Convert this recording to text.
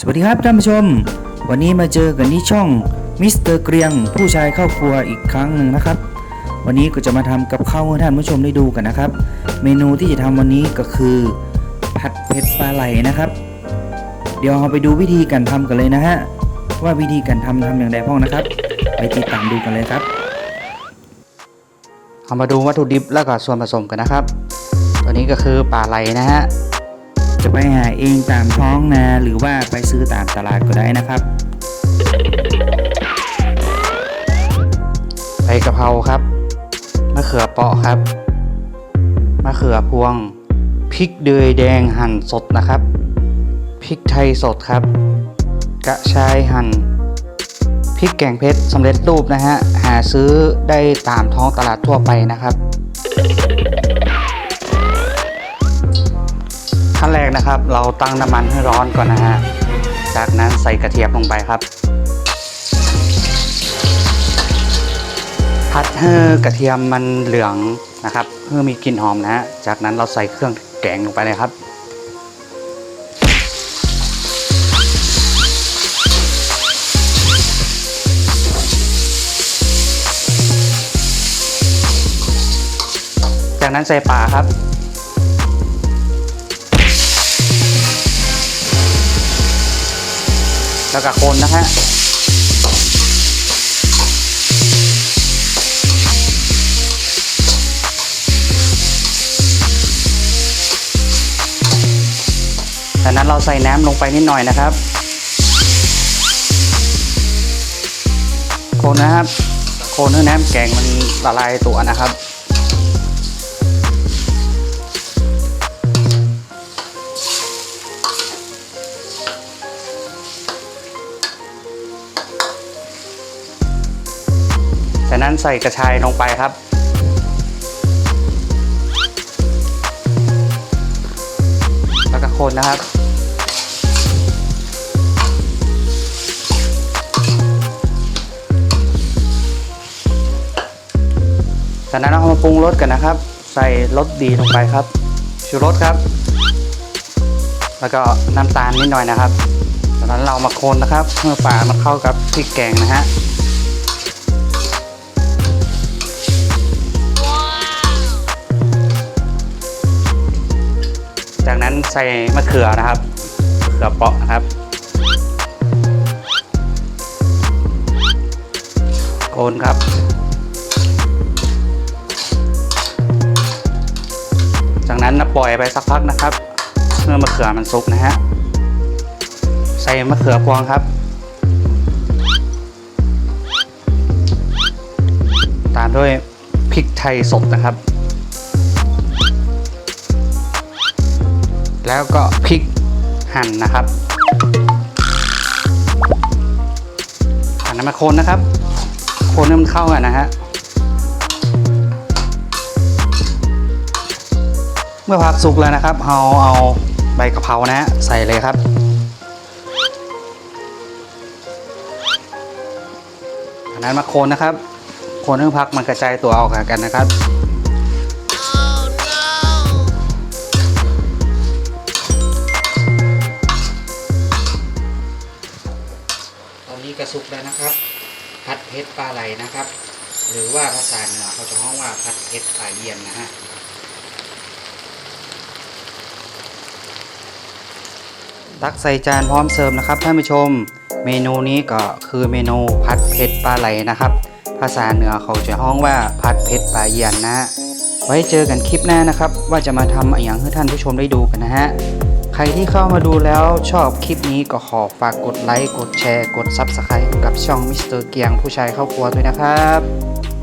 สวัสดีครับท่านผู้ชม วันนี้มาเจอกันที่ช่องมิสเตอร์เกรียงผู้ชายเข้าครัวอีกครั้งหนึ่งนะครับ วันนี้ก็จะมาทำกับข้าวให้ท่านผู้ชมได้ดูกันนะครับ เมนูที่จะทำวันนี้ก็คือ ผัดเผ็ดปลาไหลนะครับ เดี๋ยวเราไปดูวิธีการทำกันเลยนะฮะว่าวิธีการทำทำอย่างไรพ้องนะครับ ไปติดตามดูกันเลยครับเรามาดูวัตถุดิบแล้วก็ส่วนผสมกันนะครับ ตัวนี้ก็คือปลาไหลนะฮะ จะไปหาเองตามท้องนาหรือว่าไปซื้อตามตลาดก็ได้นะครับใบกะเพราครับมะเขือเปราะครับมะเขือพวงพริกเดือยแดงหั่นสดนะครับพริกไทยสดครับ กระชายหั่นพริกแกงเพชรสำเร็จรูปนะฮะหาซื้อได้ตามท้องตลาดทั่วไปนะครับ ขั้นแรกนะครับ เราตั้งน้ำมันให้ร้อนก่อนนะฮะ จากนั้นใส่กระเทียมลงไปครับ พัดให้กระเทียมมันเหลืองนะครับเพื่อมีกลิ่นหอมนะฮะ จากนั้นเราใส่เครื่องแกงลงไปเลยครับจากนั้นใส่ปลาครับ แล้วก็คนนะฮะจากนั้นเราใส่น้ำลงไปนิดหน่อยนะครับ คนนะครับ คนให้น้ำแกงมันละลายตัวนะครับ จากนั้นใส่กระชายลงไปครับ แล้วก็คนนะครับ จากนั้นเรามาปรุงรสกันนะครับ ใส่รสดีลงไปครับชูรสครับ แล้วก็น้ำตาลนิดหน่อยนะครับจากนั้นเรามาคนนะครับเมื่อปลามันเข้ากับพริกแกงนะฮะ ใส่มะเขือนะครับเขือเปาะนะครับ โคนครับ จากนั้นนะปล่อยไปสักพักนะครับเมื่อมะเขือมันสุกนะฮะใส่มะเขือพวงครับ ตามด้วยพริกไทยสดนะครับ แล้วก็พริกหั่นนะครับหั่นน้ำมาโคนนะครับ โคนให้มันเข้ากันนะฮะเมื่อผักสุกแล้วนะครับเราเอาใบกะเพรานะฮะใส่เลยครับ อันนั้นมาโคนนะครับ โคนให้ผักมันกระจายตัวออกกันนะครับะสุกแล้วนะครับ ผัดเผ็ดปลาไหลนะครับ หรือว่าภาษาเหนือเขาจะห้องว่าผัดเผ็ดปลาเยียนนะฮะตักใส่จานพร้อมเสิร์ฟนะครับท่านผู้ชม เมนูนี้ก็คือเมนูผัดเผ็ดปลาไหลนะครับ ภาษาเหนือเขาจะห้องว่าผัดเผ็ดปลาเยียนนะไว้เจอกันคลิปหน้านะครับ ว่าจะมาทำอย่างให้ท่านผู้ชมได้ดูกันนะฮะ ใครที่เข้ามาดูแล้วชอบคลิปนี้ก็ขอฝากกดไลค์ กดแชร์ กด Subscribe กับช่องมิสเตอร์เกียงผู้ชายเข้าครัวด้วยนะครับ